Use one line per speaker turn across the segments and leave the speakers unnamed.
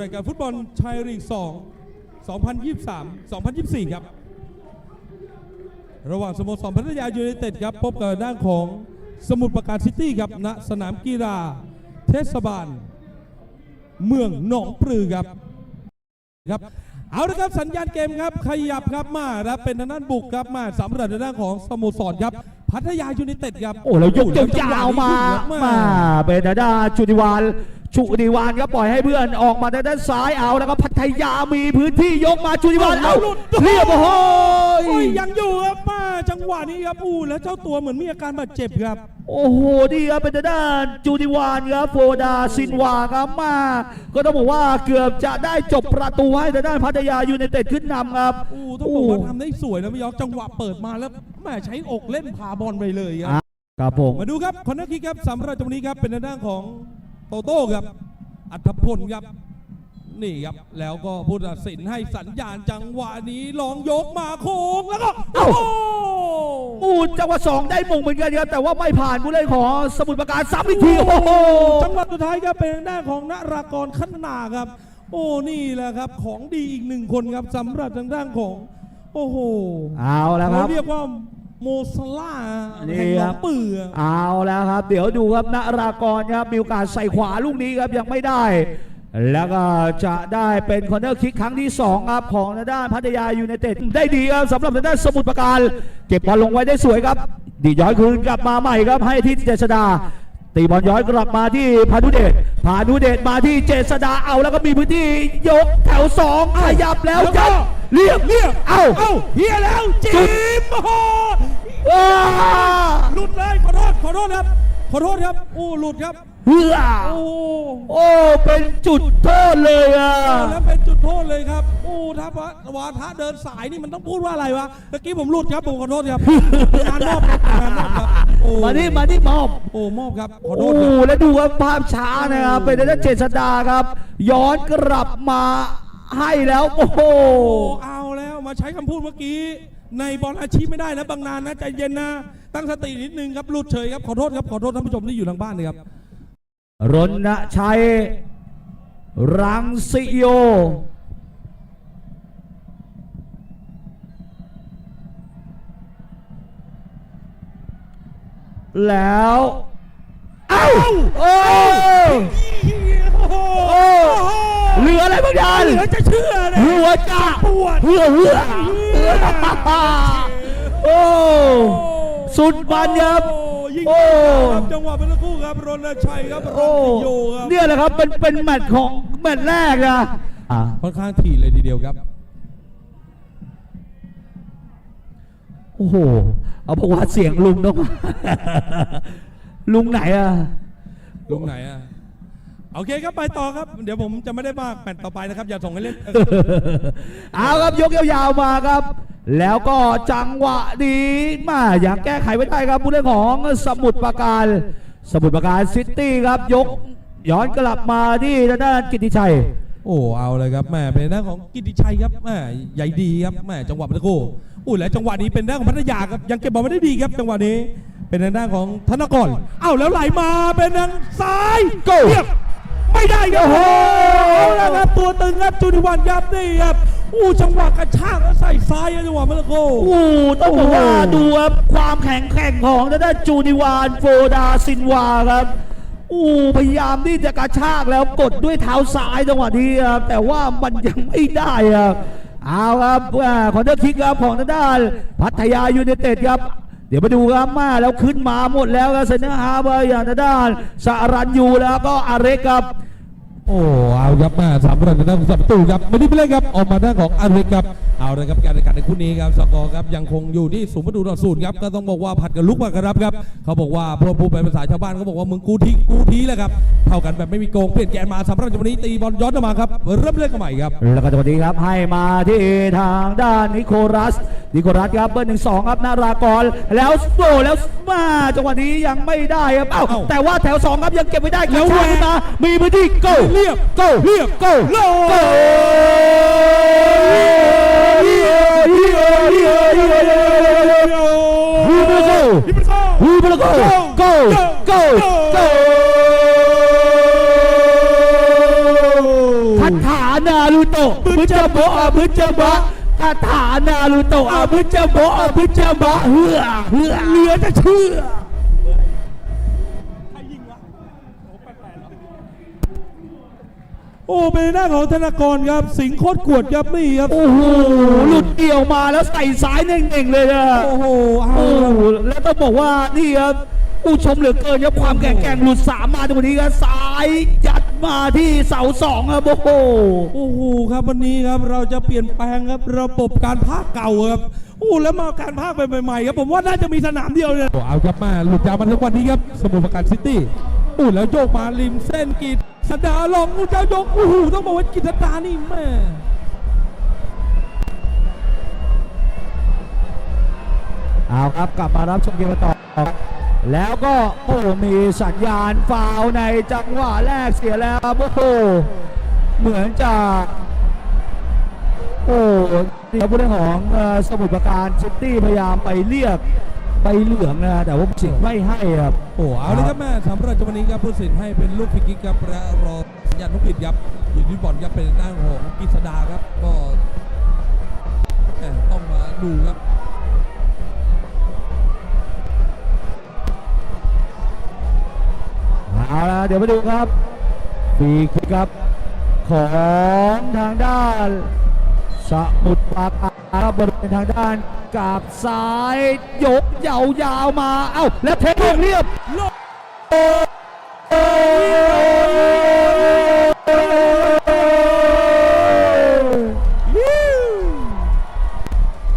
รายการฟุตบอลชายลีก 2 2023 2024 ครับ ระหว่างสโมสรพัทยายูไนเต็ดครับ พบกับด้านของสมุทรปราการซิตี้ครับณสนามกีฬา เทศบาล เมืองหนองปลือครับครับเอาละครับสัญญาณเกมครับขยับครับมาครับเป็นทางด้านบุกครับมาสำหรับทางด้านของสโมสรครับ พัทยายูไนเต็ดครับ
โอ้แล้วยก
โอ้
ยาวๆมา
จังหวะนี้
มาเป็นทางด้านจุติวาน จุติวานครับปล่อยให้เพื่อนออกมาทางด้านซ้ายเอาแล้วก็พัทยามีพื้นที่ยกมาจุติวานเอา
หลุด
เรียบโอ้โห
โอ้ยยังอยู่ครับมาจังหวะนี้ครับอู้แล้วเจ้าตัวเหมือนมีอาการบาดเจ็บครับ
โอ้โหดีครับเป็นทางด้านจูติวานครับโฟดาซินวาครับมา ก็ต้องบอกว่าเกือบจะได้จบประตูให้ทางด้านพัทยายูไนเต็ดขึ้นนำครับ
อู้ต้องบอกว่าทำได้สวยนะพี่ยอกจังหวะเปิดมาแล้วแม่ใช้อกเล่นพาบอลไปเลยครับ
อะครับผม
มาดูครับคอนเนอร์คิกครับสำหรับตรงนี้ครับเป็นทางด้านของ โตโต้ครับ อัธพลครับ นี่ครับ แล้วก็ผู้ตัดสินให้สัญญาณจังหวะนี้ลองยกมาโค้งแล้วก็โอ้โห
อูจังหวะสองได้มงเหมือนกันครับ แต่ว่าไม่ผ่านผู้เล่นของสมุทรปราการซ้ำอีกทีโอ้โห
จังหวะสุดท้ายครับเป็นทางด้านของนรากรขันนาครับ โอ้นี่แหละครับ ของดีอีกหนึ่งคนครับสำหรับทางด้านของ โอ้โห
เอาแล้วค
เขา
รับ
เรียกว่า โมซาล่า
นี่
แห่งหน
ครั
อง
บ
ปือ
เอาแล้วครับ เดี๋ยวดูครับนรากรครับมีโอกาสใส่ขวาลูกนี้ครับยังไม่ได้ แล้วก็จะได้เป็นคอร์เนอร์คิกครั้งที่2ครับของทางด้านพัทยายูไนเต็ดได้ดีครับสำหรับทางด้านสมุทรปราการเก็บบอลลงไว้ได้สวยครับ ดีย้อยคืนกลับมาใหม่ครับให้ที่เจษดาตีบอลย้อยกลับมาที่พานุเดชพานุเดชมาที่เจษดาเอาแล้วก็มีพื้นที่ยกแถวสองขยับแล้ว
แล้วก็
จับเรียบ
เรียก
เอ้า
เอ้าเฮียแล้วจิ
จุด
มโอ้โห
ว้า
หลุดเลยขอโทษขอโทษครับขอโทษครับอู้หลุดครับ
เฮือ
โอ้
โอ้ เป็นจุดโทษเลยอะ
แล้วเป็นจุดโทษเลยครับอู้ถ้าวาทะเดินสายนี่มันต้องพูดว่าอะไรวะเมื่อกี้ผมหลุดครับผมขอโทษครับงานมอบครับงานมอบครับโอ้
มาที่มาที่มอบ
โอ้มอบครับขอ
โอ้
โทษครับ
แล้วดูครับภาพช้านะครับเป็นด้านเจษดาครับ ย้อนกลับมาให้แล้ว โอ้โห
โอ้เอาแล้วมาใช้คำพูดเมื่อกี้ ในบอลอาชีพไม่ได้นะบางนานนะใจเย็นนะ ตั้งสตินิดนึงครับหลุดเฉยครับขอโทษครับขอโทษท่านผู้ชมที่อยู่ทางบ้านเลยครับ
รณชัยรังสิโย แล้วเอ้าโอ้
โอ้โห
โอ้เหลืออะไรบางอย่าง
เหลือจะเชื่อเลย
หัวจ้า
ปวด
เหือเหือ โอ้สุดมันครับ
โอ้ยิง
โอ้
ครับจังหวะเป็นตะคู่ครับรณชัยครับรั
โอ้
งสิโยครับ
เนี่ยแหละครับเป็นเป็นแมตช์ของแมตช์แรกนะอะ
ค่อนข้างถี่เลยทีเดียวครับ
โอ้โหเอาบอกว่าเสียงลุงต้องมาลุงไหนอะ
ลุงไหนอะ โอเคครับไปต่อครับ เดี๋ยวผมจะไม่ได้มากแมตช์ต่อไปนะครับ อย่าส่งให้เล่น
เอาครับยกยาวๆมาครับ แล้วก็จังหวะดีมาอยากแก้ไขไว้ได้ครับผู้เล่นของสมุทรปราการ สมุทรปราการซิตี้ครับยก ย้อนกลับมาที่ทางด้านกิติชัย
โอ้เอาเลยครับแม่เป็นด้านของกิติชัยครับแม่ใหญ่ดีครับแม่จังหวะเป็นตะคู่อู้และจังหวะนี้เป็นด้านของพัทยาครับยังเก็บบอลไม่ได้ดีครับ จังหวะนี้เป็นทางด้านของธนกรเอ้าแล้วไหลมาเป็นทางซ้าย
Go
เรียบ ไม่ได้ครับ
โอ้
โหแล้วครับตัวตึงครับจุนิวันครับนี่ครับอู้จังหวะกระชากแล้วใส่ซ้ายจังหวะเป็นตะคู่
โอ้ต้องบอกว่าดูครับความแข็งแกร่งของทางด้านจูนิวานโฟดาซินวาครับโอ้พยายามที่จะกระชากแล้วกดด้วยเท้าซ้ายจังหวะนี้ครับแต่ว่ามันยังไม่ได้ครับเอาครับคอนเทอร์คิกครับของทางด้านพัทยายูไนเต็ดครับ ดี๋ยวมาดูครับมาแล้วขึ้นมาหมดแล้วครับเซนเนอร์ฮาร์เบอร์อย่างทางด้านสารันยูแล้วก็อาเรกครับ
โอ้เอาครับมาสามประตูด้านสับประตูครับไม่ได้ไปเล่นครับออกมาด้านของอาริกครับเอาเลยครับการแข่งขันในคู่นี้ครับสกอร์ครับยังคงอยู่ที่ศูนย์ประตูต่อศูนย์ครับก็ต้องบอกว่าผัดกันลุกมากรับครับเขาบอกว่าพวกผู้เป็นภาษาชาวบ้านเขาบอกว่ามึงกูทีกูทีแหละครับเท่ากันแบบไม่มีโกงเปลี่ยนแกนมาสำหรับจังหวะนี้ตีบอลย้อนกลับมาครับเริ่มเล่นกันใหม่ครับ
แล้วก็จังหวะนี้ครับให้มาที่ทางด้านนิโคลัสนิโคลัสครับเบอร์หนึ่งสองครับนารากรแล้วโอ้แล้วมาจังหวะนี้ยังไม่ได้ครับเอ้า
เอ้า
แต่ว่าแถวสองครับยังเก็บไว้ได้
แล้ว
กระชากขึ้นมามีพื้นที่ go
เรียบ
go
เรียบ
go
โล
go ฮูเบโก
ฮิปโซ
ฮูเบโก go go go พัทนารูโตะบึจโบะบึจบะคาถานารูโตะบึจโบะบึจบะเฮือเฮือเหลือจะเชื่อ
โอ้เป็นหน้าของธนากรครับ สิงห์โคตรกวดครับนี่ครับ
โอ้โหหลุดเดี่ยวมาแล้วใส่สายเน่งๆเลยนะ
โอ้โหเอา
โอ้
ละ
โหแล้วต้องบอกว่านี่ครับผู้ชมเหลือเกินครับความแข็งแกร่งหลุดสามมาในวันนี้ครับสายยัดมาที่เสาสองครับโอ้โห
โอ้โหครับวันนี้ครับเราจะเปลี่ยนแปลงครับระบบการพากย์เก่าครับโอ้แล้วมาการพากย์ไปใหม่ๆครับผมว่าน่าจะมีสนามเดียวเนี่ยเอาครับมาหลุดยาวมาทั้งวันนี้ครับสมุทรปราการซิตี้อู้แล้วโยกมาริมเส้นกีด สดาลองอู้เจ้ายกโอ้โหต้องบอกว่ากิตตานี่แม่
เอาครับกลับมารับชมเกมต่อ แล้วก็โอ้มีสัญญาณฟาวในจังหวะแรกเสียแล้วโอ้โหเหมือนจะโอ้นี่ครับผู้เล่นของสมุทรปราการซิตี้พยายามไปเรียก ไปเหลืองนะแต่ว่าสิงห์ไม่ให้ครับ
โอ้เอาเลยครับแม่สำหรับจังหวะนี้ครับผู้สินให้เป็นลูกพิกิกครับและรอสัญญาณนกหวีดครับอยู่ที่บอลครับเป็นด้านของกิษดาครับก็แหม่ต้องมาดูครับ
เอาละเดี๋ยวมาดูครับฟรีคิกครับ ของทางด้านสมุทรปราการ ครับบริเวณทางด้านกาบซ้ายยกยาวๆมา เอ้าแล้วเทคลงเรียบ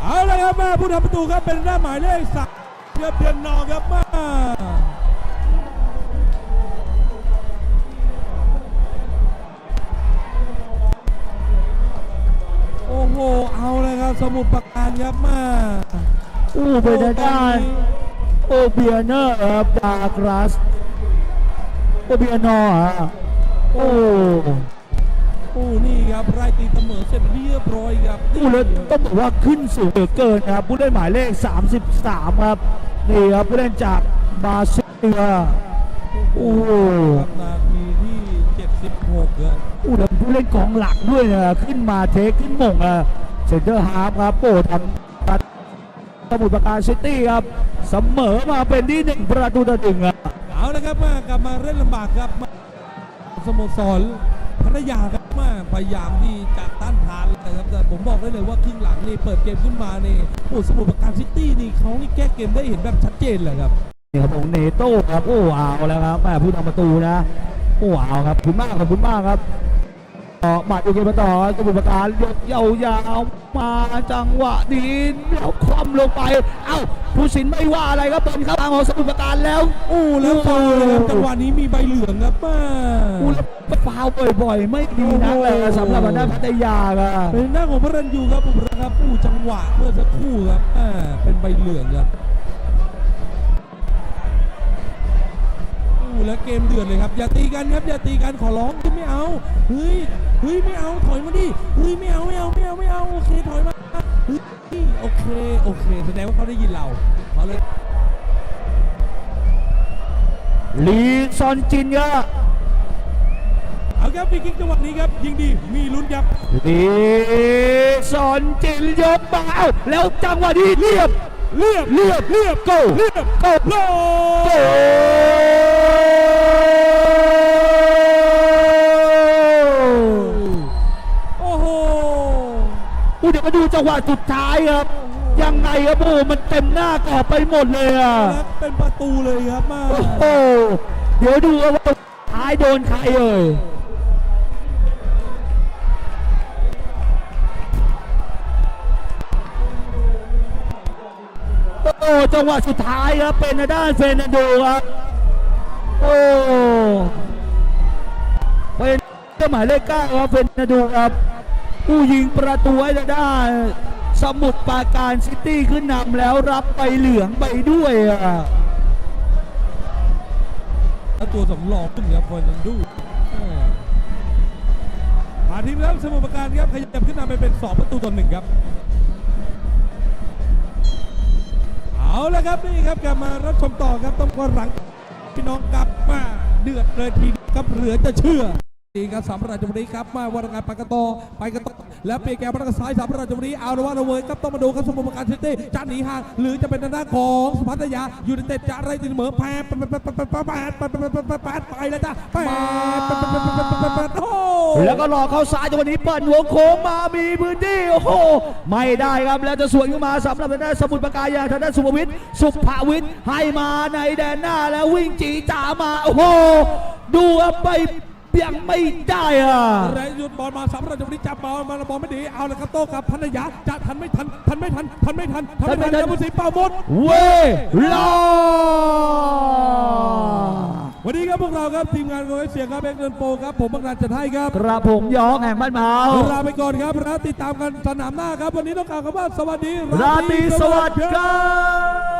เอาเลยครับแม่ผู้ทำประตูครับเป็นหน้าหมายเลขสามเพียบเพียนนองครับมา โอ้โหเอาเลยครับ สมุทรปราการครับแมา
อู้เป็นทางด้านโอเบียเนอร์ครับดากรัสโอเบียนอร์ฮะโอ้
โอ้นี่ครับไร่ตีเสมอเสร็จเรียบร้อยครับ
อู้แล้วต้องบอกว่าขึ้นสูงเหลือเกินนะครับผู้เล่นหมายเลข 33 ครับนี่ครับผู้เล่นจากบราซิลโอ้โห
ครับนาที ที่76ครับ
อู้แล้วผู้เล่นกองหลักด้วยนะขึ้นมาเทคขึ้นหม่งอะเซนเตอร์ฮาร์ฟครับโอ้ทำประสมุทรปราการซิตี้ครับเสมอมาเป็นที่หนึ่งประตูต่อหนึ่งอะ
เอาละครับมากลับมาเล่นลำบากครับมาสโมสรพัทยาครับมาพยายามที่จะต้านทานเลยครับแต่ผมบอกได้เลยว่าครึ่งหลังนี่เปิดเกมขึ้นมานี่โอ้สมุทรปราการซิตี้นี่เขานี่แก้เกมได้เห็นแบบชัดเจนเลยครับ
นี่ครับผมเนโต้ครับโอ้เอาแล้วครับแม่ผู้ทำประตูนะ โอ้เอาครับขอบคุณมากขอบคุณมากครับต่อมาดูเกมมาต่อสมุทรปราการยกยาวๆมาจังหวะนี้แล้วคว่ำลงไป เอ้าผู้สินไม่ว่าอะไรครับเป็นครับทางของสมุทรปราการแล้ว
โอ้แล้วฟาวล์เลยครับจังหวะนี้มีใบเหลืองครับมา
อู้แล้วฟาวล์บ่อยๆ ไม่ดีนักเลยสำหรับทางด้านพัทยาครับ
เป็นหน้าของพระรันยูครับผมนะครับอู้จังหวะเมื่อสักครู่ครับอ่าเป็นใบเหลืองครับ อู้แล้วเกมเดือดเลยครับ อย่าตีกันครับ อย่าตีกัน ขอร้องไม่เอา เฮ้ย เฮ้ย ไม่เอา ถอยมาดิ เฮ้ย ไม่เอา ไม่เอา ไม่เอา ไม่เอา โอเค ถอยมาเฮ้ยโอเค โอเค แสดงว่าเขาได้ยินเราเขาเลย
ลีซอนจินครับ
เอาครับฟรีคิกจังหวะนี้ครับ ยิงดี มีลุ้นครับ
ลีซอนจินยกมาเอ้าแล้วจังหวะนี้เรียบ
เรียบ
เรียบ เรียบ โก
เรียบ
โก
โล
โก ดี๋ยวมาดูจังหวะสุดท้ายครับ ยังไงครับโอ้มันเต็มหน้ากรอบไปหมดเลยอะ
แล้วเป็นประตูเลยครับมา
โอ้โหเดี๋ยวดูครับว่าท้ายโดนใครเอ่ยโอ้จังหวะสุดท้ายครับเป็นทางด้านเฟรนันโดครับโอ้เป็นเจ้าหมายเลขเก้าครับเฟรนันโดครับ ผู้ยิงประตูให้ทางด้สมุทรปราการซิตี้ขึ้นนำแล้วรับไปเหลืองไปด้วยอะ
แล้วตัวสำรองขึ้นครับฟอร์นันดูอ่ามาทีมแล้วสมุทรปราการครับขยับขึ้นนำไปเป็น 2 ประตูต่อหนึ่งครับ เอาละครับนี่ครับกลับมารับชมต่อครับต้องกหลังพี่น้องกลับมาเดือดเลยทีครับเหลือจะเชื่อดีครับสามราชบุรีครับ มาวันงานไปกันต่อไปกันต่อ และปลี่ยนแกมรากซ้ายสามประจุนี้อารวาโนเวิร์ครับต้องมาดูครับสมุทรปราการซิตี้จะหนีห่างหรือจะเป็นทางด้าของสุพัทยายูนิเต็ดจะไล่ตีเสมอแพ้ไปดปดแปดแปดปไปแล้วจ้ะแปดแปดปดปแล้
วก็หลอกเข้าซ้ายจังหวะนี้เปิดหัวโค้งมามีพื้นที่โอ้โหไม่ได้ครับแล้วจะสวนขึ้นมาสำหรับทางด้านสมุทรปราการยาทางด้านสุภวิทย์สุภวิทย์ให้มาในแดนหน้าแล้ววิ่งจีจ๋ามาโอ้โหดูไป ยังไม่ได้อะ
แรงหยุดบอลมาสามราชบุรีจับบอลมาบอลไม่ดีเอาละครับโต้กับพัทยาจะทันไม่ทันทันไม่ทันทันไม่ทันทันไม่ทันแล้วผู้สีเป่าหมด
เวลา
วันนี้ครับพวกเราครับทีมงานของเสียงครับเอ็กเดินโปรครับผมบังนันจัดให้ครับ
กระผมยองแห่งบ้านเมา
ลาไปก่อนครับแล้วติดตามกันสนามหน้าครับ วันนี้ต้องกล่าวคำว่าสวัสดี
ราตรีสวัสดิ์ครับ